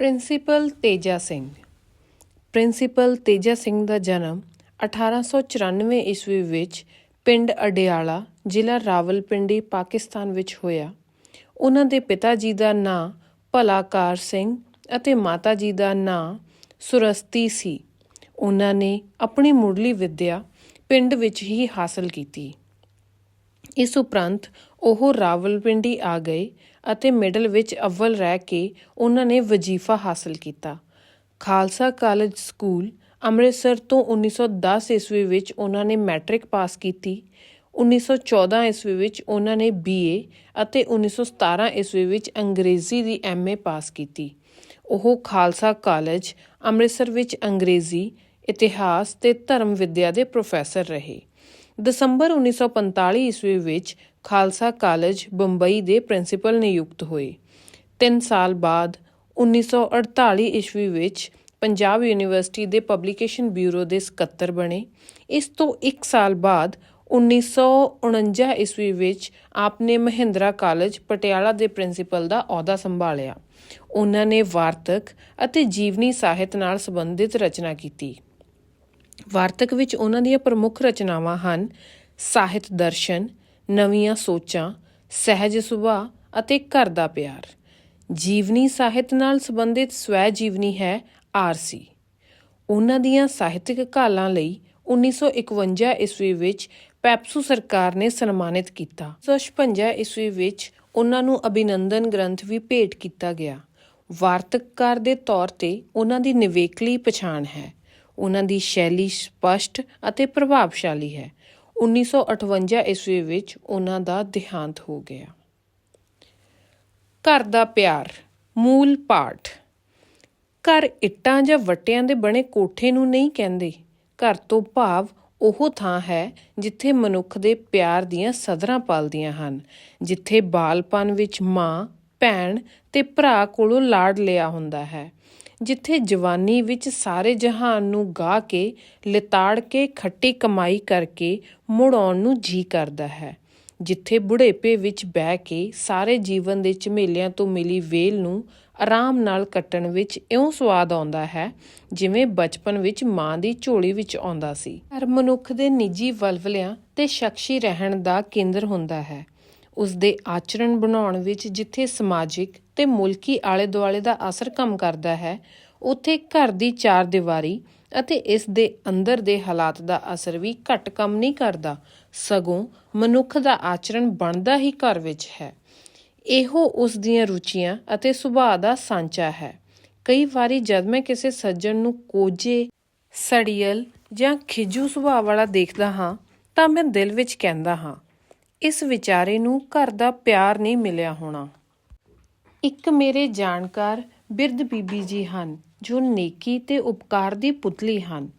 Principal Teja Singh. Principal Teja Singh ਦਾ ਜਨਮ 1894 ਈਸਵੀ ਵਿੱਚ ਪਿੰਡ ਅਡਿਆਲਾ, ਜ਼ਿਲ੍ਹਾ ਰਾਵਲਪਿੰਡੀ, ਪਾਕਿਸਤਾਨ ਵਿੱਚ ਹੋਇਆ। ਉਹਨਾਂ ਦੇ ਪਿਤਾ ਜੀ ਦਾ ਨਾਂ ਭਲਾਕਾਰ ਸਿੰਘ ਅਤੇ ਮਾਤਾ ਜੀ ਦਾ ਨਾਂ ਸੁਰਸਤੀ ਸੀ। ਉਹਨਾਂ ਨੇ ਆਪਣੀ ਮੁੱਢਲੀ ਵਿੱਦਿਆ ਪਿੰਡ ਵਿੱਚ ਹੀ ਹਾਸਲ ਕੀਤੀ। ਇਸ ਉਪਰੰਤ ਉਹ ਰਾਵਲਪਿੰਡੀ ਆ ਗਏ ਅਤੇ ਮਿਡਲ ਵਿੱਚ ਅਵਲ ਰਹਿ ਕੇ ਉਹਨਾਂ ਨੇ ਵਜ਼ੀਫਾ ਹਾਸਲ ਕੀਤਾ। ਖਾਲਸਾ ਕਾਲਜ ਸਕੂਲ ਅੰਮ੍ਰਿਤਸਰ ਤੋਂ 1910 ਈਸਵੀ ਵਿੱਚ ਉਹਨਾਂ ਨੇ ਮੈਟ੍ਰਿਕ ਪਾਸ ਕੀਤੀ 1914 ਈਸਵੀ ਵਿੱਚ ਉਹਨਾਂ ਨੇ ਬੀਏ ਅਤੇ 1917 ਈਸਵੀ ਵਿੱਚ ਅੰਗਰੇਜ਼ੀ ਦੀ ਐਮਏ ਪਾਸ ਕੀਤੀ। ਉਹ ਖਾਲਸਾ ਕਾਲਜ ਅੰਮ੍ਰਿਤਸਰ ਵਿੱਚ ਅੰਗਰੇਜ਼ੀ, ਇਤਿਹਾਸ ਤੇ ਧਰਮ ਵਿਦਿਆ ਦੇ ਪ੍ਰੋਫੈਸਰ ਰਹੇ। ਦਸੰਬਰ 1945 ਈਸਵੀ ਵਿੱਚ ਖਾਲਸਾ ਕਾਲਜ ਬੰਬਈ ਦੇ ਪ੍ਰਿੰਸੀਪਲ ਨਿਯੁਕਤ ਹੋਏ। 3 ਸਾਲ ਬਾਅਦ 1948 ਈਸਵੀ ਵਿੱਚ ਪੰਜਾਬ ਯੂਨੀਵਰਸਿਟੀ ਦੇ ਪਬਲੀਕੇਸ਼ਨ ਬਿਊਰੋ ਦੇ ਸਕੱਤਰ ਬਣੇ। ਇਸ ਤੋਂ 1 ਸਾਲ ਬਾਅਦ 1949 ਈਸਵੀ ਵਿੱਚ ਆਪਨੇ ਮਹਿੰਦਰਾ ਕਾਲਜ ਪਟਿਆਲਾ ਦੇ ਪ੍ਰਿੰਸੀਪਲ ਦਾ ਅਹੁਦਾ ਸੰਭਾਲਿਆ। ਉਹਨਾਂ ਨੇ ਵਾਰਤਕ ਅਤੇ ਜੀਵਨੀ ਸਾਹਿਤ ਨਾਲ ਸੰਬੰਧਿਤ ਰਚਨਾ ਕੀਤੀ। ਵਾਰਤਕ ਵਿੱਚ ਉਹਨਾਂ ਦੀਆਂ ਪ੍ਰਮੁੱਖ ਰਚਨਾਵਾਂ ਹਨ, ਸਾਹਿਤ ਦਰਸ਼ਨ, ਨਵੀਆਂ ਸੋਚਾਂ, ਸਹਿਜ ਸੁਭਾਅ ਅਤੇ ਘਰ ਦਾ ਪਿਆਰ। ਜੀਵਨੀ ਸਾਹਿਤ ਨਾਲ ਸੰਬੰਧਿਤ ਸਵੈ ਜੀਵਨੀ ਹੈ ਆਰਸੀ ਉਹਨਾਂ ਦੀਆਂ ਸਾਹਿਤਕ ਕਾਲਾਂ ਲਈ 1951 ਈਸਵੀ ਵਿੱਚ ਪੈਪਸੂ ਸਰਕਾਰ ਨੇ ਸਨਮਾਨਿਤ ਕੀਤਾ। 1956 ਈਸਵੀ ਵਿੱਚ ਉਹਨਾਂ ਨੂੰ ਅਭਿਨੰਦਨ ਗ੍ਰੰਥ ਵੀ ਭੇਟ ਕੀਤਾ ਗਿਆ। ਵਾਰਤਕਕਾਰ ਦੇ ਤੌਰ ਤੇ ਉਹਨਾਂ ਦੀ ਨਿਵੇਕਲੀ ਪਛਾਣ ਹੈ। ਉਹਨਾਂ ਦੀ ਸ਼ੈਲੀ ਸਪਸ਼ਟ ਅਤੇ ਪ੍ਰਭਾਵਸ਼ਾਲੀ ਹੈ। 1958 ਈਸਵੀ ਵਿੱਚ ਉਹਨਾਂ ਦਾ ਦੇਹਾਂਤ ਹੋ ਗਿਆ। ਘਰ ਦਾ ਪਿਆਰ, ਮੂਲ ਪਾਠ। ਘਰ ਇੱਟਾਂ ਜਾਂ ਵੱਟਿਆਂ ਦੇ ਬਣੇ ਕੋਠੇ ਨੂੰ ਨਹੀਂ ਕਹਿੰਦੇ। ਘਰ ਤੋਂ ਭਾਵ ਉਹ ਥਾਂ ਹੈ ਜਿੱਥੇ ਮਨੁੱਖ ਦੇ ਪਿਆਰ ਦੀਆਂ ਸਦਰਾਂ ਪਲਦੀਆਂ ਹਨ, ਜਿੱਥੇ ਬਾਲਪਨ ਵਿੱਚ ਮਾਂ, ਭੈਣ ਤੇ ਭਰਾ ਕੋਲੋਂ ਲਾਡ ਲਿਆ ਹੁੰਦਾ ਹੈ। ਜਿੱਥੇ ਜਵਾਨੀ ਵਿੱਚ ਸਾਰੇ ਜਹਾਨ ਨੂੰ ਗਾ ਕੇ, ਲਿਤਾੜ ਕੇ, ਖੱਟੀ ਕਮਾਈ ਕਰਕੇ ਮੁੜ ਆਉਣ ਨੂੰ ਜੀ ਕਰਦਾ ਹੈ। ਜਿੱਥੇ ਬੁਢੇਪੇ ਵਿੱਚ ਬਹਿ ਕੇ ਸਾਰੇ ਜੀਵਨ ਦੇ ਝਮੇਲਿਆਂ ਤੋਂ ਮਿਲੀ ਵੇਲ ਨੂੰ ਆਰਾਮ ਨਾਲ ਕੱਟਣ ਵਿੱਚ ਇਉਂ ਸਵਾਦ ਆਉਂਦਾ ਹੈ, ਜਿਵੇਂ ਬਚਪਨ ਵਿੱਚ ਮਾਂ ਦੀ ਝੋਲੀ ਵਿੱਚ ਆਉਂਦਾ ਸੀ। ਹਰ ਮਨੁੱਖ ਦੇ ਨਿੱਜੀ ਵਲਵਲਿਆਂ ਤੇ ਸ਼ਖਸੀ ਰਹਿਣ ਦਾ ਕੇਂਦਰ ਹੁੰਦਾ ਹੈ। ਉਸ ਦੇ ਆਚਰਣ ਬਣਾਉਣ ਵਿੱਚ ਜਿੱਥੇ ਸਮਾਜਿਕ ਤੇ ਮੁਲਕੀ ਆਲੇ ਦੁਆਲੇ ਦਾ ਅਸਰ ਕੰਮ ਕਰਦਾ ਹੈ। ਉੱਥੇ ਘਰ ਦੀ ਚਾਰ ਦੀਵਾਰੀ ਅਤੇ ਇਸ ਦੇ ਅੰਦਰ ਦੇ ਹਾਲਾਤ ਦਾ ਅਸਰ ਵੀ ਘੱਟ ਕੰਮ ਨਹੀਂ ਕਰਦਾ। ਸਗੋਂ ਮਨੁੱਖ ਦਾ ਆਚਰਣ ਬਣਦਾ ਹੀ ਘਰ ਵਿੱਚ ਹੈ। ਇਹੋ ਉਸ ਦੀਆਂ ਰੁਚੀਆਂ ਅਤੇ ਸੁਭਾਅ ਦਾ ਸਾਂਚਾ ਹੈ। ਕਈ ਵਾਰੀ ਜਦ ਮੈਂ ਕਿਸੇ ਸੱਜਣ ਨੂੰ ਕੋਝੇ ਸੜੀਅਲ ਜਾਂ ਖਿਜੂ ਸੁਭਾਅ ਵਾਲਾ ਦੇਖਦਾ ਹਾਂ, ਤਾਂ ਮੈਂ ਦਿਲ ਵਿੱਚ ਕਹਿੰਦਾ ਹਾਂ, ਇਸ ਵਿਚਾਰੇ ਨੂੰ ਘਰ ਦਾ ਪਿਆਰ ਨਹੀਂ ਮਿਲਿਆ ਹੋਣਾ। ਇੱਕ ਮੇਰੇ ਜਾਣਕਾਰ ਬਿਰਧ ਬੀਬੀ ਜੀ ਹਨ, ਜੋ ਨੇਕੀ ਤੇ ਉਪਕਾਰ ਦੀ ਪੁਤਲੀ ਹਨ।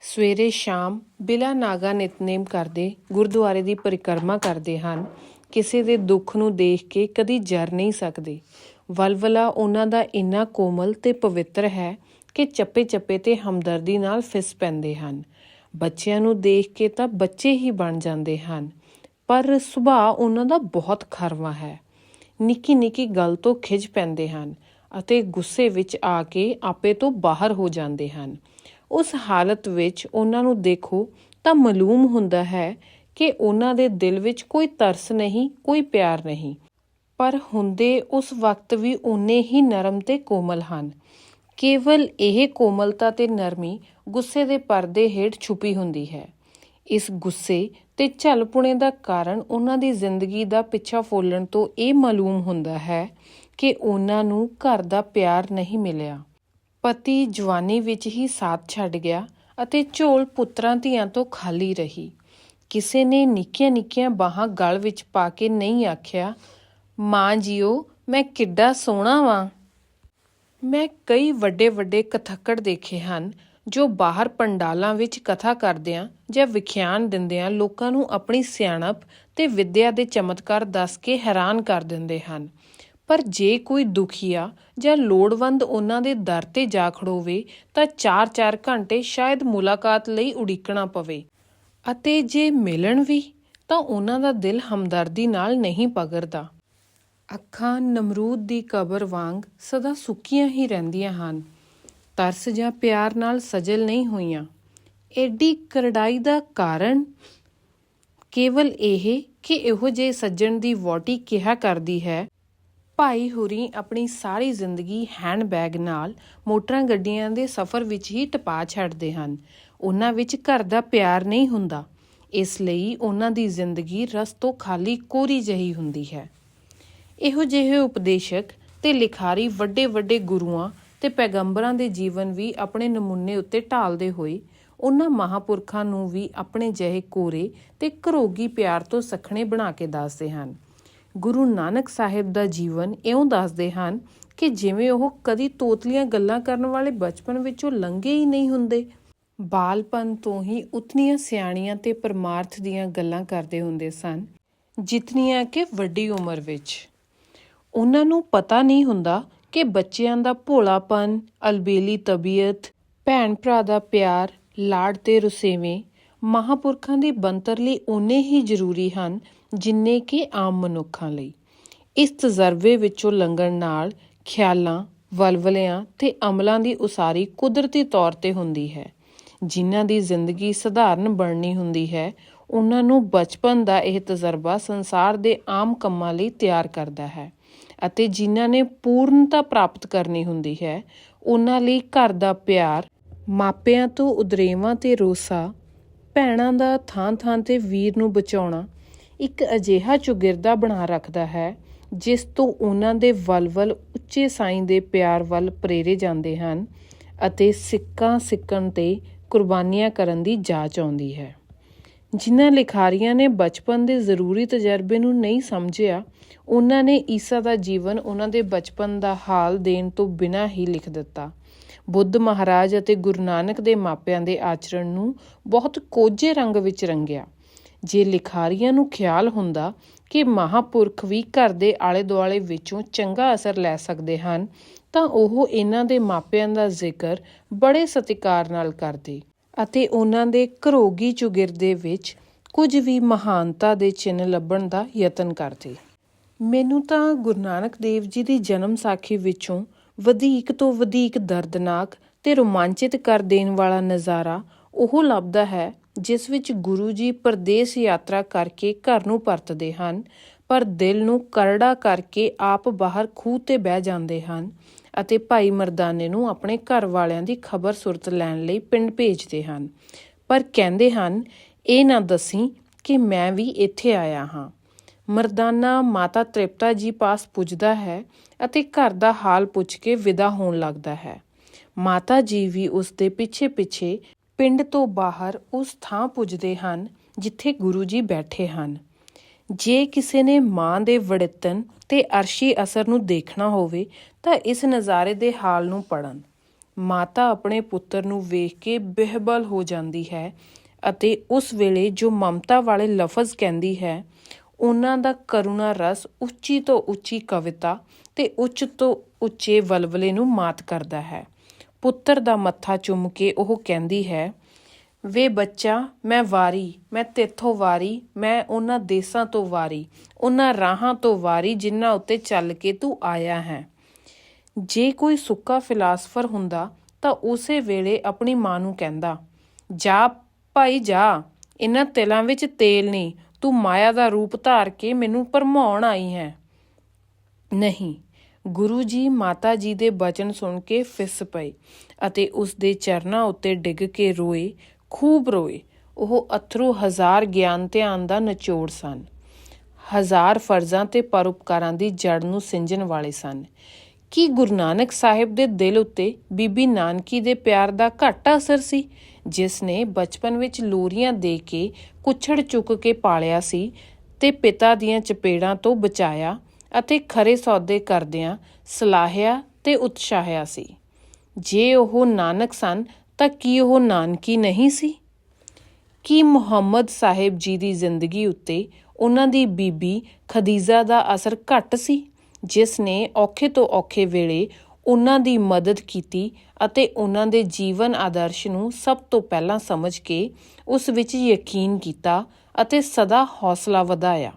ਸਵੇਰੇ ਸ਼ਾਮ ਬਿਲਾ ਨਾਗਾ ਨਿਤਨੇਮ ਕਰਦੇ, ਗੁਰਦੁਆਰੇ ਦੀ ਪਰਿਕਰਮਾ ਕਰਦੇ ਹਨ। ਕਿਸੇ ਦੇ ਦੁੱਖ ਨੂੰ ਦੇਖ ਕੇ ਕਦੀ ਜਰ ਨਹੀਂ ਸਕਦੇ। ਵਲਵਲਾ ਉਹਨਾਂ ਦਾ ਇੰਨਾ ਕੋਮਲ ਤੇ ਪਵਿੱਤਰ ਹੈ ਕਿ ਚੱਪੇ-ਚੱਪੇ ਤੇ ਹਮਦਰਦੀ ਨਾਲ ਫਿਸ ਪੈਂਦੇ ਹਨ। ਬੱਚਿਆਂ ਨੂੰ ਦੇਖ ਕੇ ਤਾਂ ਬੱਚੇ ਹੀ ਬਣ ਜਾਂਦੇ ਹਨ। ਪਰ ਸੁਭਾਅ ਉਹਨਾਂ ਦਾ ਬਹੁਤ ਖਰਵਾ ਹੈ। ਨਿੱਕੀ ਨਿੱਕੀ ਗੱਲ ਤੋਂ ਖਿਜ ਪੈਂਦੇ ਹਨ ਅਤੇ ਗੁੱਸੇ ਵਿੱਚ ਆ ਕੇ ਆਪੇ ਤੋਂ ਬਾਹਰ ਹੋ ਜਾਂਦੇ ਹਨ। ਉਸ ਹਾਲਤ ਵਿੱਚ ਉਹਨਾਂ ਨੂੰ ਦੇਖੋ ਤਾਂ ਮਾਲੂਮ ਹੁੰਦਾ ਹੈ ਕਿ ਉਹਨਾਂ ਦੇ ਦਿਲ ਵਿੱਚ ਕੋਈ ਤਰਸ ਨਹੀਂ, ਕੋਈ ਪਿਆਰ ਨਹੀਂ। ਪਰ ਹੁੰਦੇ ਉਸ ਵਕਤ ਵੀ ਉਨੇ ਹੀ ਨਰਮ ਤੇ ਕੋਮਲ ਹਨ। ਕੇਵਲ ਇਹ ਕੋਮਲਤਾ ਤੇ ਨਰਮੀ ਗੁੱਸੇ ਦੇ ਪਰਦੇ ਹੇਠ ਛੁਪੀ ਹੁੰਦੀ ਹੈ। ਇਸ ਗੁੱਸੇ ਤੇ ਝਲਪੁਣੇ ਦਾ ਕਾਰਨ ਉਹਨਾਂ ਦੀ ਜ਼ਿੰਦਗੀ ਦਾ ਪਿੱਛਾ ਫੋਲਣ ਤੋਂ ਇਹ ਮਾਲੂਮ ਹੁੰਦਾ ਹੈ ਕਿ ਉਹਨਾਂ ਨੂੰ ਘਰ ਦਾ ਪਿਆਰ ਨਹੀਂ ਮਿਲਿਆ। ਪਤੀ ਜਵਾਨੀ ਵਿੱਚ ਹੀ ਸਾਥ ਛੱਡ ਗਿਆ ਅਤੇ ਝੋਲ ਪੁੱਤਰਾਂ ਧੀਆਂ ਤੋਂ ਖਾਲੀ ਰਹੀ। ਕਿਸੇ ਨੇ ਨਿੱਕੀਆਂ ਨਿੱਕੀਆਂ ਬਾਹਾਂ ਗਲ ਵਿੱਚ ਪਾ ਕੇ ਨਹੀਂ ਆਖਿਆ, ਮਾਂ ਜੀਓ, ਮੈਂ ਕਿੱਡਾ ਸੋਹਣਾ ਵਾਂ। ਮੈਂ ਕਈ ਵੱਡੇ ਵੱਡੇ ਕਥੱਕੜ ਦੇਖੇ ਹਨ ਜੋ ਬਾਹਰ ਪੰਡਾਲਾਂ ਵਿੱਚ ਕਥਾ ਕਰਦਿਆਂ ਜਾਂ ਵਿਖਿਆਨ ਦਿੰਦਿਆਂ ਲੋਕਾਂ ਨੂੰ ਆਪਣੀ ਸਿਆਣਪ ਤੇ ਵਿੱਦਿਆ ਦੇ ਚਮਤਕਾਰ ਦੱਸ ਕੇ ਹੈਰਾਨ ਕਰ ਦਿੰਦੇ ਹਨ। ਪਰ ਜੇ ਕੋਈ ਦੁਖੀਆ ਜਾਂ ਲੋੜਵੰਦ ਉਹਨਾਂ ਦੇ ਦਰ ਤੇ ਜਾ ਖੜੋਵੇ, ਤਾਂ 4-4 ਘੰਟੇ ਸ਼ਾਇਦ ਮੁਲਾਕਾਤ ਲਈ ਉਡੀਕਣਾ ਪਵੇ। ਅਤੇ ਜੇ ਮਿਲਣ ਵੀ, ਤਾਂ ਉਹਨਾਂ ਦਾ ਦਿਲ ਹਮਦਰਦੀ ਨਾਲ ਨਹੀਂ ਪਗਰਦਾ। ਅੱਖਾਂ ਨਮਰੂਦ ਦੀ ਕਬਰ ਵਾਂਗ ਸਦਾ ਸੁੱਕੀਆਂ ਹੀ ਰਹਿੰਦੀਆਂ ਹਨ। ਤਰਸ ਜਾਂ ਪਿਆਰ ਨਾਲ ਸਜਲ ਨਹੀਂ ਹੋਈਆਂ। ਐਡੀ ਕਰੜਾਈ ਦਾ ਕਾਰਨ ਕੇਵਲ ਇਹ ਕਿ ਇਹੋ ਜਿਹੇ ਸੱਜਣ ਦੀ ਵੋਟੀ ਕਿਹਾ ਕਰਦੀ ਹੈ, ਭਾਈ ਹੁਰੀ ਆਪਣੀ ਸਾਰੀ ਜ਼ਿੰਦਗੀ ਹੈਂਡਬੈਗ ਨਾਲ ਮੋਟਰਾਂ ਗੱਡੀਆਂ ਦੇ ਸਫ਼ਰ ਵਿੱਚ ਹੀ ਟਪਾ ਛੱਡਦੇ ਹਨ। ਉਹਨਾਂ ਵਿੱਚ ਘਰ ਦਾ ਪਿਆਰ ਨਹੀਂ ਹੁੰਦਾ। ਇਸ ਲਈ ਉਹਨਾਂ ਦੀ ਜ਼ਿੰਦਗੀ ਰਸ ਤੋਂ ਖਾਲੀ ਕੋਰੀ ਜਹੀ ਹੁੰਦੀ ਹੈ। ਇਹੋ ਜਿਹੇ ਉਪਦੇਸ਼ਕ ਤੇ ਲਿਖਾਰੀ ਵੱਡੇ ਵੱਡੇ ਗੁਰੂਆਂ ਤੇ ਪੈਗੰਬਰਾਂ ਦੇ ਜੀਵਨ ਵੀ ਆਪਣੇ ਨਮੂਨੇ ਉੱਤੇ ਢਾਲਦੇ ਹੋਏ, ਉਹਨਾਂ ਮਹਾਪੁਰਖਾਂ ਨੂੰ ਵੀ ਆਪਣੇ ਜਿਹੇ ਕੋਰੇ ਤੇ ਘਰੋਗੀ ਪਿਆਰ ਤੋਂ ਸਖਣੇ ਬਣਾ ਕੇ ਦੱਸਦੇ ਹਨ। ਗੁਰੂ ਨਾਨਕ ਸਾਹਿਬ ਦਾ ਜੀਵਨ ਇਉਂ ਦੱਸਦੇ ਹਨ ਕਿ ਜਿਵੇਂ ਉਹ ਕਦੀ ਤੋਤਲੀਆਂ ਗੱਲਾਂ ਕਰਨ ਵਾਲੇ ਬਚਪਨ ਵਿੱਚੋਂ ਲੰਘੇ ਹੀ ਨਹੀਂ ਹੁੰਦੇ। ਬਾਲਪਨ ਤੋਂ ਹੀ ਉਤਨੀਆਂ ਸਿਆਣੀਆਂ ਤੇ ਪਰਮਾਰਥ ਦੀਆਂ ਗੱਲਾਂ ਕਰਦੇ ਹੁੰਦੇ ਸਨ, ਜਿਤਨੀਆਂ ਕਿ ਵੱਡੀ ਉਮਰ ਵਿੱਚ। ਉਹਨਾਂ ਨੂੰ ਪਤਾ ਨਹੀਂ ਹੁੰਦਾ ਕਿ ਬੱਚਿਆਂ ਦਾ ਭੋਲਾਪਨ, ਅਲਬੇਲੀ ਤਬੀਅਤ, ਭੈਣ ਭਰਾ ਦਾ ਪਿਆਰ ਲਾੜ ਤੇ ਰੁਸੇਵੇਂ ਮਹਾਪੁਰਖਾਂ ਦੀ ਬੰਤਰ ਲਈ ਉਨੇ ਹੀ ਜ਼ਰੂਰੀ ਹਨ ਜਿੰਨੇ ਕਿ ਆਮ ਮਨੁੱਖਾਂ ਲਈ। ਇਸ ਤਜਰਬੇ ਵਿੱਚੋਂ ਲੰਘਣ ਨਾਲ ਖਿਆਲਾਂ, ਵਲਵਲਿਆਂ ਤੇ ਅਮਲਾਂ ਦੀ ਉਸਾਰੀ ਕੁਦਰਤੀ ਤੌਰ ਤੇ ਹੁੰਦੀ ਹੈ। ਜਿਨ੍ਹਾਂ ਦੀ ਜ਼ਿੰਦਗੀ ਸਧਾਰਨ ਬਣਨੀ ਹੁੰਦੀ ਹੈ ਉਹਨਾਂ ਨੂੰ ਬਚਪਨ ਦਾ ਇਹ ਤਜਰਬਾ ਸੰਸਾਰ ਦੇ ਆਮ ਕੰਮਾਂ ਲਈ ਤਿਆਰ ਕਰਦਾ ਹੈ। ਅਤੇ ਜਿਨ੍ਹਾਂ ਨੇ ਪੂਰਨਤਾ ਪ੍ਰਾਪਤ ਕਰਨੀ ਹੁੰਦੀ ਹੈ, ਉਹਨਾਂ ਲਈ ਘਰ ਦਾ ਪਿਆਰ, ਮਾਪਿਆਂ ਤੋਂ ਉਦਰੇਵਾਂ ਤੇ ਰੋਸਾ, ਭੈਣਾਂ ਦਾ ਥਾਂ-ਥਾਂ ਤੇ ਵੀਰ ਨੂੰ ਬਚਾਉਣਾ, ਇੱਕ ਅਜਿਹਾ ਚੁਗਿਰਦਾ ਬਣਾ ਰੱਖਦਾ ਹੈ, ਜਿਸ ਤੋਂ ਉਹਨਾਂ ਦੇ ਵਲਵਲ ਉੱਚੇ ਸਾਈਂ ਦੇ ਪਿਆਰ ਵੱਲ ਪ੍ਰੇਰੇ ਜਾਂਦੇ ਹਨ ਅਤੇ ਸਿੱਕਾ ਸਿੱਕਣ ਤੇ ਕੁਰਬਾਨੀਆਂ ਕਰਨ ਦੀ ਜਾਚ ਆਉਂਦੀ ਹੈ। ਜਿਨ੍ਹਾਂ ਲਿਖਾਰੀਆਂ ਨੇ ਬਚਪਨ ਦੇ ਜ਼ਰੂਰੀ ਤਜਰਬੇ ਨੂੰ ਨਹੀਂ ਸਮਝਿਆ, ਉਹਨਾਂ ਨੇ ਈਸਾ ਦਾ ਜੀਵਨ ਉਹਨਾਂ ਦੇ ਬਚਪਨ ਦਾ ਹਾਲ ਦੇਣ ਤੋਂ ਬਿਨਾਂ ਹੀ ਲਿਖ ਦਿੱਤਾ। ਬੁੱਧ ਮਹਾਰਾਜ ਅਤੇ ਗੁਰੂ ਨਾਨਕ ਦੇ ਮਾਪਿਆਂ ਦੇ ਆਚਰਣ ਨੂੰ ਬਹੁਤ ਕੋਝੇ ਰੰਗ ਵਿੱਚ ਰੰਗਿਆ। ਜੇ ਲਿਖਾਰੀਆਂ ਨੂੰ ਖਿਆਲ ਹੁੰਦਾ ਕਿ ਮਹਾਪੁਰਖ ਵੀ ਘਰ ਦੇ ਆਲੇ ਦੁਆਲੇ ਵਿੱਚੋਂ ਚੰਗਾ ਅਸਰ ਲੈ ਸਕਦੇ ਹਨ, ਤਾਂ ਉਹ ਇਹਨਾਂ ਦੇ ਮਾਪਿਆਂ ਦਾ ਜ਼ਿਕਰ ਬੜੇ ਸਤਿਕਾਰ ਨਾਲ ਕਰਦੇ। ਅਤੇ ਉਹਨਾਂ ਦੇ ਘਰੋਗੀ ਚੁਗਿਰਦੇ ਵਿੱਚ ਕੁਝ ਵੀ ਮਹਾਨਤਾ ਦੇ ਚਿੰਨ੍ਹ ਲੱਭਣ ਦਾ ਯਤਨ ਕਰਦੇ। ਮੈਨੂੰ ਤਾਂ ਗੁਰੂ ਨਾਨਕ ਦੇਵ ਜੀ ਦੀ ਜਨਮ ਸਾਖੀ ਵਿੱਚੋਂ ਵਧੇਕ ਤੋਂ ਵਧੇਕ ਦਰਦਨਾਕ ਤੇ ਰੋਮਾਂਚਿਤ ਕਰ ਦੇਣ ਵਾਲਾ ਨਜ਼ਾਰਾ ਉਹ ਲੱਭਦਾ ਹੈ, ਜਿਸ ਵਿੱਚ ਗੁਰੂ ਜੀ ਪਰਦੇਸ ਯਾਤਰਾ ਕਰਕੇ ਘਰ ਨੂੰ ਪਰਤਦੇ ਹਨ, ਪਰ ਦਿਲ ਨੂੰ ਕਰੜਾ ਕਰਕੇ ਆਪ ਬਾਹਰ ਖੂਹ ਤੇ ਬਹਿ ਜਾਂਦੇ ਹਨ। ਅਤੇ ਭਾਈ ਮਰਦਾਨੇ ਨੂੰ ਆਪਣੇ ਘਰ ਵਾਲਿਆਂ ਦੀ ਖਬਰ ਸੁਰਤ ਲੈਣ ਲਈ ਪਿੰਡ ਭੇਜਦੇ ਹਨ। ਪਰ ਕਹਿੰਦੇ ਹਨ, ਇਹ ਨਾ ਦਸੀ ਕਿ ਮੈਂ ਵੀ ਇੱਥੇ ਆਇਆ ਹਾਂ। ਮਰਦਾਨਾ ਮਾਤਾ ਤ੍ਰਿਪਤਾ ਜੀ ਪਾਸ ਪੁੱਜਦਾ ਹੈ ਅਤੇ ਘਰ ਦਾ ਹਾਲ ਪੁੱਛ ਕੇ ਵਿਦਾ ਹੋਣ ਲੱਗਦਾ ਹੈ। ਮਾਤਾ ਜੀ ਵੀ ਉਸ ਦੇ ਪਿੱਛੇ ਪਿੱਛੇ ਪਿੰਡ ਤੋਂ ਬਾਹਰ ਉਸ ਥਾਂ ਪੁੱਜਦੇ ਹਨ, ਜਿੱਥੇ ਗੁਰੂ ਜੀ ਬੈਠੇ ਹਨ। ਜੇ ਕਿਸੇ ਨੇ ਮਾਂ ਦੇ ਵੜਿੱਤਨ ਤੇ ਅਰਸ਼ੀ ਅਸਰ ਨੂੰ ਦੇਖਣਾ ਹੋਵੇ, ਤਾਂ ਇਸ ਨਜ਼ਾਰੇ ਦੇ ਹਾਲ ਨੂੰ ਪੜਨ ਮਾਤਾ ਆਪਣੇ ਪੁੱਤਰ ਨੂੰ ਵੇਖ ਕੇ ਬਿਹਬਲ ਹੋ ਜਾਂਦੀ ਹੈ ਅਤੇ ਉਸ ਵੇਲੇ ਜੋ ਮਮਤਾ ਵਾਲੇ ਲਫ਼ਜ਼ ਕਹਿੰਦੀ ਹੈ, ਉਹਨਾਂ ਦਾ ਕਰੁਣਾ ਰਸ ਉੱਚੀ ਤੋਂ ਉੱਚੀ ਕਵਿਤਾ ਤੇ ਉੱਚ ਤੋਂ ਉੱਚੇ ਵਲਵਲੇ ਨੂੰ ਮਾਤ ਕਰਦਾ ਹੈ। ਪੁੱਤਰ ਦਾ ਮੱਥਾ ਚੁੰਮ ਕੇ ਉਹ ਕਹਿੰਦੀ ਹੈ ਵੇ ਬੱਚਾ, ਮੈਂ ਵਾਰੀ, ਮੈਂ ਤੇਥੋਂ ਵਾਰੀ, ਮੈਂ ਉਹਨਾਂ ਦੇਸਾਂ ਤੋਂ ਵਾਰੀ, ਉਹਨਾਂ ਰਾਹਾਂ ਤੋਂ ਵਾਰੀ ਜਿਨ੍ਹਾਂ ਉੱਤੇ ਚੱਲ ਕੇ ਤੂੰ ਆਇਆ ਹੈ। ਜੇ ਕੋਈ ਸੁੱਕਾ ਫਿਲਾਸਫਰ ਹੁੰਦਾ, ਤਾਂ ਉਸੇ ਵੇਲੇ ਆਪਣੀ ਮਾਂ ਨੂੰ ਕਹਿੰਦਾ, ਜਾ ਭਾਈ, ਜਾ, ਇਹਨਾਂ ਤਿਲਾਂ ਵਿੱਚ ਤੇਲ ਨਹੀਂ, ਤੂੰ ਮਾਇਆ ਦਾ ਰੂਪ ਧਾਰ ਕੇ ਮੈਨੂੰ ਭਰਮਾਉਣ ਆਈ ਹੈ। ਨਹੀਂ। ਗੁਰੂ ਜੀ ਮਾਤਾ ਜੀ ਦੇ ਬਚਨ ਸੁਣ ਕੇ ਫਿਸ ਪਏ ਅਤੇ ਉਸ ਦੇ ਚਰਨਾਂ ਉੱਤੇ ਡਿੱਗ ਕੇ ਰੋਏ ਖੂਬ ਰੋਏ। ਉਹ ਅਥਰੂ ਹਜ਼ਾਰ ਗਿਆਨ ਧਿਆਨ ਦਾ ਨਿਚੋੜ ਸਨ। ਹਜ਼ਾਰ ਫਰਜ਼ਾਂ ਤੇ ਪਰਉਪਕਾਰਾਂ ਦੀ ਜੜ ਨੂੰ ਸਿੰਜਣ ਵਾਲੇ ਸਨ। ਕੀ ਗੁਰੂ ਨਾਨਕ ਸਾਹਿਬ ਦੇ ਦਿਲ ਉੱਤੇ ਬੀਬੀ ਨਾਨਕੀ ਦੇ ਪਿਆਰ ਦਾ ਘੱਟ ਅਸਰ ਸੀ? ਜਿਸ ਨੇ ਬਚਪਨ ਵਿੱਚ ਲੋਰੀਆਂ ਦੇ ਕੇ ਕੁੱਛੜ ਚੁੱਕ ਕੇ ਪਾਲਿਆ ਸੀ ਤੇ ਪਿਤਾ ਦੀਆਂ ਚਪੇੜਾਂ ਤੋਂ ਬਚਾਇਆ ਅਤੇ ਖਰੇ ਸੌਦੇ ਕਰਦਿਆਂ ਸਲਾਹਿਆ ਤੇ ਉਤਸ਼ਾਹਿਆ ਸੀ। ਜੇ ਉਹ ਨਾਨਕ ਸਨ ਤਾਂ ਕੀ ਉਹ ਨਾਨਕੀ ਨਹੀਂ ਸੀ? ਕੀ ਮੁਹੰਮਦ ਸਾਹਿਬ ਜੀ ਦੀ ਜ਼ਿੰਦਗੀ ਉੱਤੇ ਉਹਨਾਂ ਦੀ ਬੀਬੀ ਖਦੀਜਾ ਦਾ ਅਸਰ ਘੱਟ ਸੀ, ਜਿਸ ਨੇ ਔਖੇ ਤੋਂ ਔਖੇ ਵੇਲੇ ਉਹਨਾਂ ਦੀ ਮਦਦ ਕੀਤੀ ਅਤੇ ਉਹਨਾਂ ਦੇ ਜੀਵਨ ਆਦਰਸ਼ ਨੂੰ ਸਭ ਤੋਂ ਪਹਿਲਾਂ ਸਮਝ ਕੇ ਉਸ ਵਿੱਚ ਯਕੀਨ ਕੀਤਾ ਅਤੇ ਸਦਾ ਹੌਸਲਾ ਵਧਾਇਆ।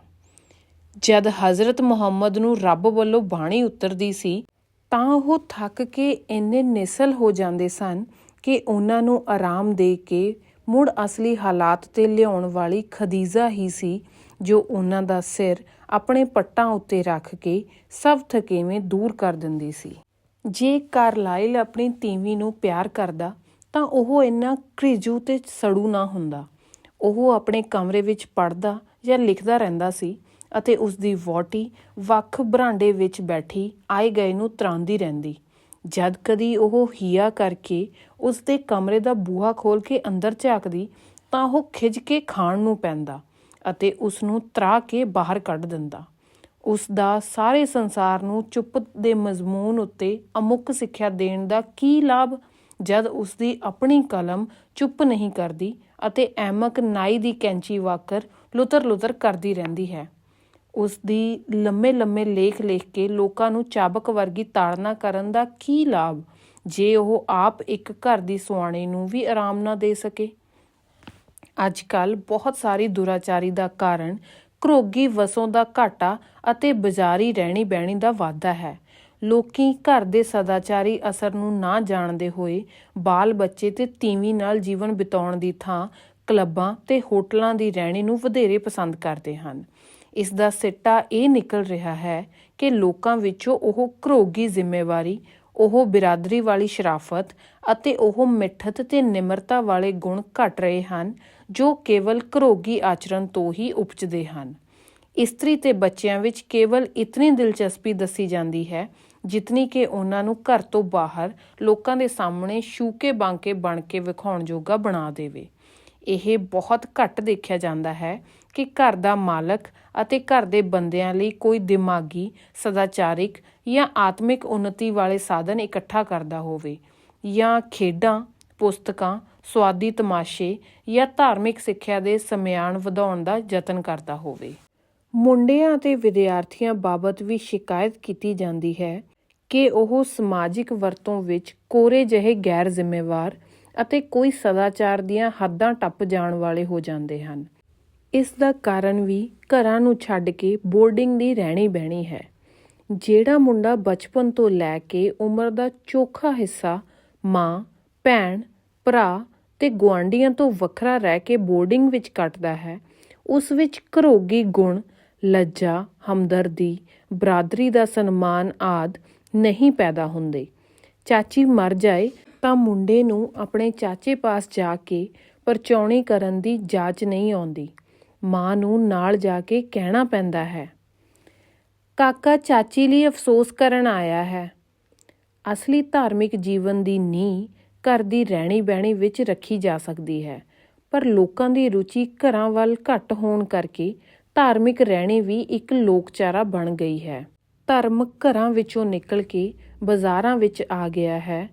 ਜਦ ਹਜ਼ਰਤ ਮੁਹੰਮਦ ਨੂੰ ਰੱਬ ਵੱਲੋਂ ਬਾਣੀ ਉਤਰਦੀ ਸੀ, ਤਾਂ ਉਹ ਥੱਕ ਕੇ ਇੰਨੇ ਨਿਸਲ ਹੋ ਜਾਂਦੇ ਸਨ ਕਿ ਉਹਨਾਂ ਨੂੰ ਆਰਾਮ ਦੇ ਕੇ ਮੁੜ ਅਸਲੀ ਹਾਲਾਤ ਤੇ ਲਿਆਉਣ ਵਾਲੀ ਖਦੀਜਾ ਹੀ ਸੀ, ਜੋ ਉਹਨਾਂ ਦਾ ਸਿਰ ਆਪਣੇ ਪੱਟਾਂ ਉੱਤੇ ਰੱਖ ਕੇ ਸਭ ਥਕੇਵੇਂ ਦੂਰ ਕਰ ਦਿੰਦੀ ਸੀ। ਜੇ ਕਾਰਲਾਈਲ ਆਪਣੀ ਤੀਵੀਂ ਨੂੰ ਪਿਆਰ ਕਰਦਾ, ਤਾਂ ਉਹ ਇੰਨਾ ਘ੍ਰਿਜੂ ਤੇ ਸੜੂ ਨਾ ਹੁੰਦਾ। ਉਹ ਆਪਣੇ ਕਮਰੇ ਵਿੱਚ ਪੜ੍ਹਦਾ ਜਾਂ ਲਿਖਦਾ ਰਹਿੰਦਾ ਸੀ ਅਤੇ ਉਸ ਦੀ ਵਹੁਟੀ ਵੱਖ ਬਰਾਂਡੇ ਵਿੱਚ ਬੈਠੀ ਆਏ ਗਏ ਨੂੰ ਤਰਾਂਦੀ ਰਹਿੰਦੀ। ਜਦ ਕਦੀ ਉਹ ਹੀਆ ਕਰਕੇ ਉਸ ਦੇ ਕਮਰੇ ਦਾ ਬੂਹਾ ਖੋਲ ਕੇ ਅੰਦਰ ਝਾਕਦੀ, ਤਾਂ ਉਹ ਖਿੱਚ ਕੇ ਖਾਣ ਨੂੰ ਪੈਂਦਾ ਅਤੇ ਉਸ ਨੂੰ ਤਰਾ ਕੇ ਬਾਹਰ ਕੱਢ ਦਿੰਦਾ। ਉਸ ਦਾ ਸਾਰੇ ਸੰਸਾਰ ਨੂੰ ਚੁੱਪ ਦੇ ਮਜ਼ਮੂਨ ਉੱਤੇ ਅਮੁੱਕ ਸਿੱਖਿਆ ਦੇਣ ਦਾ ਕੀ ਲਾਭ ਜਦ ਉਸ ਦੀ ਆਪਣੀ ਕਲਮ ਚੁੱਪ ਨਹੀਂ ਕਰਦੀ ਅਤੇ ਐਮਕ ਨਾਈ ਦੀ ਕੈਂਚੀ ਵਾਕਰ ਲੁਤਰ ਲੁਤਰ ਕਰਦੀ ਰਹਿੰਦੀ ਹੈ। ਉਸ ਦੀ ਲੰਮੇ ਲੰਮੇ ਲੇਖ ਲਿਖ ਕੇ ਲੋਕਾਂ ਨੂੰ ਚਾਬਕ ਵਰਗੀ ਤਾੜਨਾ ਕਰਨ ਦਾ ਕੀ ਲਾਭ? ਜੇ ਉਹ ਆਪ ਇੱਕ ਘਰ ਦੀ ਸੁਆਣੀ ਨੂੰ ਵੀ ਆਰਾਮ ਨਾ ਦੇ ਸਕੇ? ਅੱਜ ਕੱਲ ਬਹੁਤ ਸਾਰੀ ਦੁਰਾਚਾਰੀ ਦਾ ਕਾਰਨ ਘਰੋਗੀ ਵਸੋਂ ਦਾ ਘਾਟਾ ਅਤੇ ਬਾਜ਼ਾਰੀ ਰਹਿਣੀ ਬਹਿਣੀ ਦਾ ਵਾਧਾ ਹੈ। ਲੋਕੀ ਘਰ ਦੇ ਸਦਾਚਾਰੀ ਅਸਰ ਨੂੰ ਨਾ ਜਾਣਦੇ ਹੋਏ ਬਾਲ ਬੱਚੇ ਤੇ ਤੀਵੀਂ ਨਾਲ ਜੀਵਨ ਬਿਤਾਉਣ ਦੀ ਥਾਂ, ਕਲੱਬਾਂ ਤੇ ਹੋਟਲਾਂ ਦੀ ਰਹਿਣੀ ਨੂੰ ਵਧੇਰੇ ਪਸੰਦ ਕਰਦੇ ਹਨ। ਇਸ ਦਾ ਸਿੱਟਾ ਇਹ ਨਿਕਲ ਰਿਹਾ ਹੈ ਕਿ ਲੋਕਾਂ ਵਿੱਚੋਂ ਉਹ ਘਰੋਗੀ ਜ਼ਿੰਮੇਵਾਰੀ, ਉਹ ਬਿਰਾਦਰੀ ਵਾਲੀ ਸ਼ਰਾਫਤ ਅਤੇ ਉਹ ਮਿੱਠਤ ਤੇ ਨਿਮਰਤਾ ਵਾਲੇ ਗੁਣ ਘਟ ਰਹੇ ਹਨ, ਜੋ ਕੇਵਲ ਘਰੋਗੀ ਆਚਰਣ ਤੋਂ ਹੀ ਉਪਜਦੇ ਹਨ। ਇਸਤਰੀ ਤੇ ਬੱਚਿਆਂ ਵਿੱਚ ਕੇਵਲ ਇਤਨੀ ਦਿਲਚਸਪੀ ਦੱਸੀ ਜਾਂਦੀ ਹੈ, ਜਿਤਨੀ ਕਿ ਉਹਨਾਂ ਨੂੰ ਘਰ ਤੋਂ ਬਾਹਰ ਲੋਕਾਂ ਦੇ ਸਾਹਮਣੇ ਸ਼ੂਕੇ ਬਾਂਕੇ ਬਣ ਕੇ ਵਿਖਾਉਣ ਜੋਗਾ ਬਣਾ ਦੇਵੇ। ਇਹ ਬਹੁਤ ਘੱਟ ਦੇਖਿਆ ਜਾਂਦਾ ਹੈ ਕਿ ਘਰ ਦਾ ਮਾਲਕ ਅਤੇ ਘਰ ਦੇ ਬੰਦਿਆਂ ਲਈ ਕੋਈ ਦਿਮਾਗੀ, ਸਦਾਚਾਰਿਕ ਜਾਂ ਆਤਮਿਕ ਉન્નਤੀ ਵਾਲੇ ਸਾਧਨ ਇਕੱਠਾ ਕਰਦਾ ਹੋਵੇ। ਜਾਂ ਖੇਡਾਂ, ਪੁਸਤਕਾਂ ਸਵਾਦੀ ਤਮਾਸ਼ੇ ਜਾਂ ਧਾਰਮਿਕ ਸਿੱਖਿਆ ਦੇ ਸਮਿਆਨ ਵਧਾਉਣ ਦਾ ਯਤਨ ਕਰਦਾ ਹੋਵੇ। ਮੁੰਡਿਆਂ ਅਤੇ ਵਿਦਿਆਰਥੀਆਂ ਬਾਬਤ ਵੀ ਸ਼ਿਕਾਇਤ ਕੀਤੀ ਜਾਂਦੀ ਹੈ ਕਿ ਉਹ ਸਮਾਜਿਕ ਵਰਤੋਂ ਵਿੱਚ ਕੋਰੇ ਜਿਹੇ ਗੈਰ ਜ਼ਿੰਮੇਵਾਰ ਅਤੇ ਕੋਈ ਸਦਾਚਾਰ ਦੀਆਂ ਹੱਦਾਂ ਟੱਪ ਜਾਣ ਵਾਲੇ ਹੋ ਜਾਂਦੇ ਹਨ। ਇਸ ਦਾ ਕਾਰਨ ਵੀ ਘਰਾਂ ਨੂੰ ਛੱਡ ਕੇ ਬੋਰਡਿੰਗ ਦੀ ਰਹਿਣੀ ਬਹਿਣੀ ਹੈ। ਜਿਹੜਾ ਮੁੰਡਾ ਬਚਪਨ ਤੋਂ ਲੈ ਕੇ ਉਮਰ ਦਾ ਚੋਖਾ ਹਿੱਸਾ, ਮਾਂ, ਭੈਣ, ਭਰਾ ਤੇ ਗੁਆਂਢੀਆਂ ਤੋਂ ਵੱਖਰਾ ਰਹਿ ਕੇ ਬੋਰਡਿੰਗ ਵਿੱਚ ਕੱਟਦਾ ਹੈ, ਉਸ ਵਿੱਚ ਘਰੋਗੀ ਗੁਣ ਲੱਜਾ ਹਮਦਰਦੀ, ਬਰਾਦਰੀ ਦਾ ਸਨਮਾਨ ਆਦ ਨਹੀਂ ਪੈਦਾ ਹੁੰਦੇ। ਚਾਚੀ ਮਰ ਜਾਏ ਤਾਂ ਮੁੰਡੇ ਨੂੰ ਆਪਣੇ ਚਾਚੇ ਪਾਸ ਜਾ ਕੇ ਪਰਚੌਣੀ ਕਰਨ ਦੀ ਜਾਚ ਨਹੀਂ ਆਉਂਦੀ। ਮਾਂ ਨੂੰ ਨਾਲ ਜਾ ਕੇ ਕਹਿਣਾ ਪੈਂਦਾ ਹੈ, ਕਾਕਾ, ਚਾਚੀ ਲਈ ਅਫਸੋਸ ਕਰਨ ਆਇਆ ਹੈ। ਅਸਲੀ ਧਾਰਮਿਕ ਜੀਵਨ ਦੀ ਨੀਂਹ ਘਰ ਦੀ ਰਹਿਣੀ ਬਹਿਣੀ ਵਿੱਚ ਰੱਖੀ ਜਾ ਸਕਦੀ ਹੈ, ਪਰ ਲੋਕਾਂ ਦੀ ਰੁਚੀ ਘਰਾਂ ਵੱਲ ਘੱਟ ਹੋਣ ਕਰਕੇ ਧਾਰਮਿਕ ਰਹਿਣੀ ਵੀ ਇੱਕ ਲੋਕਚਾਰਾ ਬਣ ਗਈ ਹੈ। ਧਰਮ ਘਰਾਂ ਵਿੱਚੋਂ ਨਿਕਲ ਕੇ ਬਾਜ਼ਾਰਾਂ ਵਿੱਚ ਆ ਗਿਆ ਹੈ।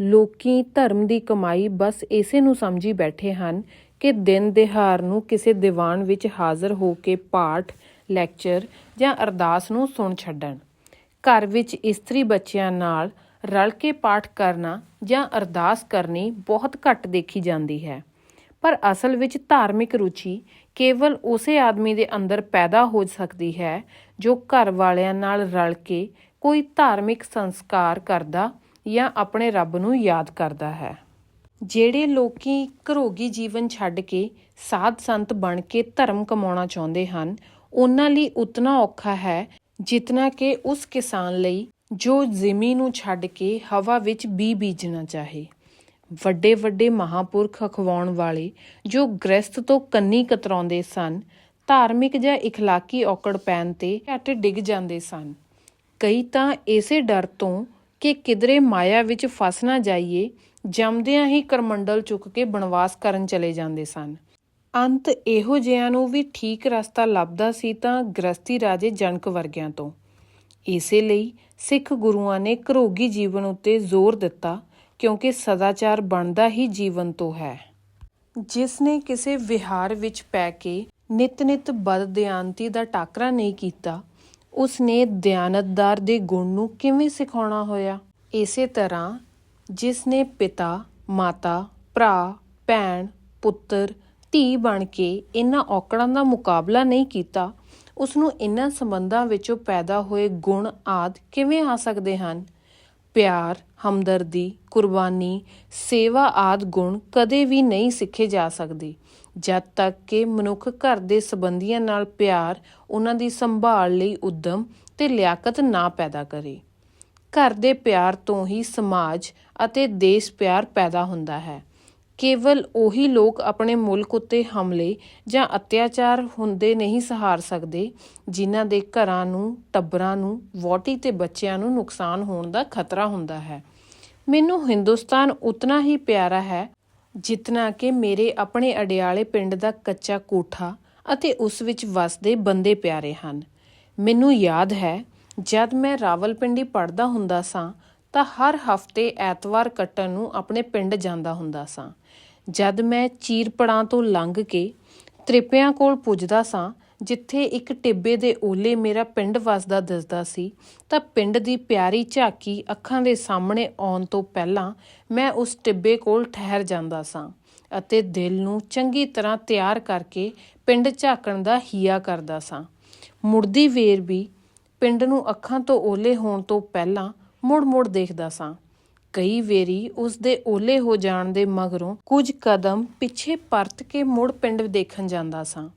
ਲੋਕੀ ਧਰਮ ਦੀ ਕਮਾਈ ਬਸ ਇਸੇ ਨੂੰ ਸਮਝੀ ਬੈਠੇ ਹਨ ਕਿ ਦਿਨ ਦਿਹਾਰ ਨੂੰ ਕਿਸੇ ਦੀਵਾਨ ਵਿੱਚ ਹਾਜ਼ਰ ਹੋ ਕੇ ਪਾਠ, ਲੈਕਚਰ ਜਾਂ ਅਰਦਾਸ ਨੂੰ ਸੁਣ ਛੱਡਣ। ਘਰ ਵਿੱਚ ਇਸਤਰੀ ਬੱਚਿਆਂ ਨਾਲ ਰਲ ਕੇ ਪਾਠ ਕਰਨਾ ਜਾਂ ਅਰਦਾਸ ਕਰਨੀ ਬਹੁਤ ਘੱਟ ਦੇਖੀ ਜਾਂਦੀ ਹੈ। ਪਰ ਅਸਲ ਵਿੱਚ ਧਾਰਮਿਕ ਰੁਚੀ ਕੇਵਲ ਉਸੇ ਆਦਮੀ ਦੇ ਅੰਦਰ ਪੈਦਾ ਹੋ ਸਕਦੀ ਹੈ ਜੋ ਘਰ ਵਾਲਿਆਂ ਨਾਲ ਰਲ ਕੇ ਕੋਈ ਧਾਰਮਿਕ ਸੰਸਕਾਰ ਕਰਦਾ ਜਾਂ ਆਪਣੇ ਰੱਬ ਨੂੰ ਯਾਦ ਕਰਦਾ ਹੈ। ਜਿਹੜੇ ਲੋਕੀ ਘਰੋਗੀ ਜੀਵਨ ਛੱਡ ਕੇ ਸਾਧ ਸੰਤ ਬਣ ਕੇ ਧਰਮ ਕਮਾਉਣਾ ਚਾਹੁੰਦੇ ਹਨ, ਉਹਨਾਂ ਲਈ ਉਤਨਾ ਔਖਾ ਹੈ ਜਿਤਨਾ ਕਿ ਉਸ ਕਿਸਾਨ ਲਈ ਜੋ ਜ਼ਮੀਨ ਨੂੰ ਛੱਡ ਕੇ ਹਵਾ ਵਿੱਚ ਬੀ ਬੀਜਣਾ ਚਾਹੇ। ਵੱਡੇ ਵੱਡੇ ਮਹਾਪੁਰਖ ਅਖਵਾਉਣ ਵਾਲੇ ਜੋ ਗ੍ਰਸਥ ਤੋਂ ਕੰਨੀ ਕਤਰਾਉਂਦੇ ਸਨ, ਧਾਰਮਿਕ ਜਾਂ ਇਖਲਾਕੀ ਔਕੜ ਪੈਣ ਤੇ ਘੱਟ ਡਿੱਗ ਜਾਂਦੇ ਸਨ। ਕਈ ਤਾਂ ਇਸੇ ਡਰ ਤੋਂ ਕਿ ਕਿਧਰੇ ਮਾਇਆ ਵਿੱਚ ਫਸ ਨਾ ਜਾਈਏ, ਜੰਮਦਿਆਂ ਹੀ ਕਰਮੰਡਲ ਚੁੱਕ ਕੇ ਬਨਵਾਸ ਕਰਨ ਚਲੇ ਜਾਂਦੇ ਸਨ। ਅੰਤ ਇਹੋ ਜਿਹਿਆਂ ਨੂੰ ਵੀ ਠੀਕ ਰਸਤਾ ਲੱਭਦਾ ਸੀ ਤਾਂ ਗ੍ਰਸਤੀ ਰਾਜੇ ਜਨਕ ਵਰਗਿਆਂ ਤੋਂ। ਇਸੇ ਲਈ ਸਿੱਖ ਗੁਰੂਆਂ ਨੇ ਘਰੋਗੀ ਜੀਵਨ ਉੱਤੇ ਜ਼ੋਰ ਦਿੱਤਾ, ਕਿਉਂਕਿ ਸਦਾਚਾਰ ਬਣਦਾ ਹੀ ਜੀਵਨ ਤੋਂ ਹੈ। ਜਿਸ ਨੇ ਕਿਸੇ ਵਿਹਾਰ ਵਿੱਚ ਪੈ ਕੇ ਨਿਤ-ਨਿਤ ਬਦਦਿਆਨਤੀ ਦਾ ਟਾਕਰਾ ਨਹੀਂ ਕੀਤਾ ਉਸ ਨੇ ਦਿਆਨਤਦਾਰ ਦੇ ਗੁਣ ਨੂੰ ਕਿਵੇਂ ਸਿਖਾਉਣਾ ਹੋਇਆ? ਇਸੇ ਤਰ੍ਹਾਂ ਜਿਸ ਨੇ ਪਿਤਾ, ਮਾਤਾ, ਭਰਾ, ਭੈਣ, ਪੁੱਤਰ, ਧੀ ਬਣ ਕੇ ਇਹਨਾਂ ਔਕੜਾਂ ਦਾ ਮੁਕਾਬਲਾ ਨਹੀਂ ਕੀਤਾ ਉਸ ਨੂੰ ਇਨ੍ਹਾਂ ਸੰਬੰਧਾਂ ਵਿੱਚੋਂ ਪੈਦਾ ਹੋਏ ਗੁਣ ਆਦ ਕਿਵੇਂ ਆ ਸਕਦੇ ਹਨ? ਪਿਆਰ, ਹਮਦਰਦੀ, ਕੁਰਬਾਨੀ, ਸੇਵਾ ਆਦ ਗੁਣ ਕਦੇ ਵੀ ਨਹੀਂ ਸਿੱਖੇ ਜਾ ਸਕਦੇ। ਜਦ ਤੱਕ ਕਿ ਮਨੁੱਖ ਘਰ ਦੇ ਸੰਬੰਧੀਆਂ ਨਾਲ ਪਿਆਰ, ਉਹਨਾਂ ਦੀ ਸੰਭਾਲ ਲਈ ਉਦਮ ਤੇ ਲਿਆਕਤ ਨਾ ਪੈਦਾ ਕਰੇ। ਘਰ ਦੇ ਪਿਆਰ ਤੋਂ ਹੀ ਸਮਾਜ ਅਤੇ ਦੇਸ਼ ਪਿਆਰ ਪੈਦਾ ਹੁੰਦਾ ਹੈ। ਕੇਵਲ ਉਹੀ ਲੋਕ ਆਪਣੇ ਮੁਲਕ ਉੱਤੇ ਹਮਲੇ ਜਾਂ ਅਤਿਆਚਾਰ ਹੁੰਦੇ ਨਹੀਂ ਸਹਾਰ ਸਕਦੇ, ਜਿਨ੍ਹਾਂ ਦੇ ਘਰਾਂ ਨੂੰ, ਟੱਬਰਾਂ ਨੂੰ ਵੋਟੀ ਤੇ ਬੱਚਿਆਂ ਨੂੰ ਨੁਕਸਾਨ ਹੋਣ ਦਾ ਖਤਰਾ ਹੁੰਦਾ ਹੈ। ਮੈਨੂੰ ਹਿੰਦੁਸਤਾਨ ਉਤਨਾ ਹੀ ਪਿਆਰਾ ਹੈ ਜਿਤਨਾ ਕਿ ਮੇਰੇ ਆਪਣੇ ਅਡਿਆਲੇ ਪਿੰਡ ਦਾ ਕੱਚਾ ਕੋਠਾ ਅਤੇ ਉਸ ਵਿੱਚ ਵਸਦੇ ਬੰਦੇ ਪਿਆਰੇ ਹਨ। ਮੈਨੂੰ ਯਾਦ ਹੈ, ਜਦ ਮੈਂ ਰਾਵਲਪਿੰਡੀ ਪੜਦਾ ਹੁੰਦਾ ਸਾਂ, ਤਾਂ ਹਰ ਹਫ਼ਤੇ ਐਤਵਾਰ ਕੱਟਣ ਨੂੰ ਆਪਣੇ ਪਿੰਡ ਜਾਂਦਾ ਹੁੰਦਾ ਸਾਂ। ਜਦ ਮੈਂ ਚੀਰਪੜਾਂ ਤੋਂ ਲੰਘ ਕੇ ਤ੍ਰਿਪਿਆਂ ਕੋਲ ਪੁੱਜਦਾ ਸਾਂ ਜਿੱਥੇ ਇੱਕ ਟਿੱਬੇ ਦੇ ਓਲੇ ਮੇਰਾ ਪਿੰਡ ਵਸਦਾ ਦਿਸਦਾ ਸੀ, ਤਾਂ ਪਿੰਡ ਦੀ ਪਿਆਰੀ ਝਾਕੀ ਅੱਖਾਂ ਦੇ ਸਾਹਮਣੇ ਆਉਣ ਤੋਂ ਪਹਿਲਾਂ ਮੈਂ ਉਸ ਟਿੱਬੇ ਕੋਲ ਠਹਿਰ ਜਾਂਦਾ ਸਾਂ ਅਤੇ ਦਿਲ ਨੂੰ ਚੰਗੀ ਤਰ੍ਹਾਂ ਤਿਆਰ ਕਰਕੇ ਪਿੰਡ ਝਾਕਣ ਦਾ ਹੀਆ ਕਰਦਾ ਸਾਂ। ਮੁੜਦੀ ਵੇਰ ਵੀ ਪਿੰਡ ਨੂੰ ਅੱਖਾਂ ਤੋਂ ਓਲੇ ਹੋਣ ਤੋਂ ਪਹਿਲਾਂ ਮੁੜ-ਮੁੜ ਦੇਖਦਾ ਸਾਂ। ਕਈ ਵੇਰੀ ਉਸ ਦੇ ਓਲੇ ਹੋ ਜਾਣ ਦੇ ਮਗਰੋਂ ਕੁਝ ਕਦਮ ਪਿੱਛੇ ਪਰਤ ਕੇ ਮੁੜ ਪਿੰਡ ਦੇਖਣ ਜਾਂਦਾ ਸਾਂ।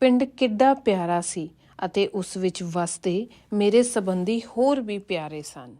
ਪਿੰਡ ਕਿੱਡਾ ਪਿਆਰਾ ਸੀ ਅਤੇ ਉਸ ਵਿੱਚ ਵਸਦੇ ਮੇਰੇ ਸੰਬੰਧੀ ਹੋਰ ਵੀ ਪਿਆਰੇ ਸਨ।